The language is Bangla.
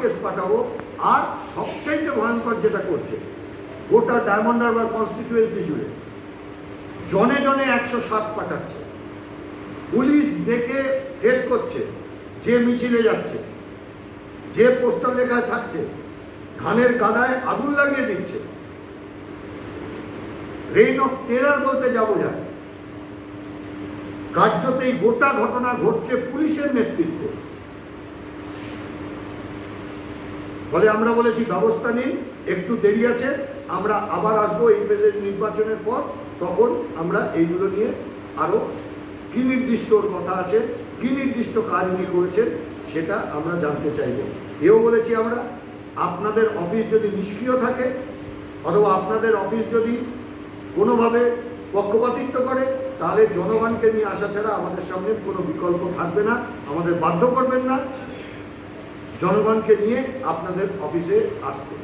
কেস পাঠাবো, আর সবচাইতে ভয়ঙ্কর যেটা করছে, গোটা ডায়মন্ড হারবার কনস্টিটিউয়েন্সি জুড়ে জনে জনে একশো সাত পাঠাচ্ছে। পুলিশ ডেকে হেড করছে, যে মিছিলে যাচ্ছে, যে পোস্টার লেখায় থাকছে, ধানের গাদায় আগুন লাগিয়ে দিচ্ছে। রেইন অফ টেরার বলতে যাব যায় কার্যত গোটা ঘটনা ঘটছে পুলিশের নেতৃত্বে। ফলে আমরা বলেছি, ব্যবস্থা নিন, একটু দেরি আছে, আমরা আবার আসব এই প্রেসিডেন্ট নির্বাচনের পর, তখন আমরা এইগুলো নিয়ে আরও কী নির্দিষ্ট কথা আছে, কি নির্দিষ্ট কাজ উনি করেছেন, সেটা আমরা জানতে চাইব। এও বলেছি আমরা, আপনাদের অফিস যদি নিষ্ক্রিয় থাকে, অথবা আপনাদের অফিস যদি কোনোভাবে পক্ষপাতিত্ব করে, তাহলে জনগণকে নিয়ে আসা ছাড়া আমাদের সামনে কোনো বিকল্প থাকবে না, আমাদের বাধ্য করবেন না। জনগণকে নিয়ে আপনাদের অফিসে আসতে।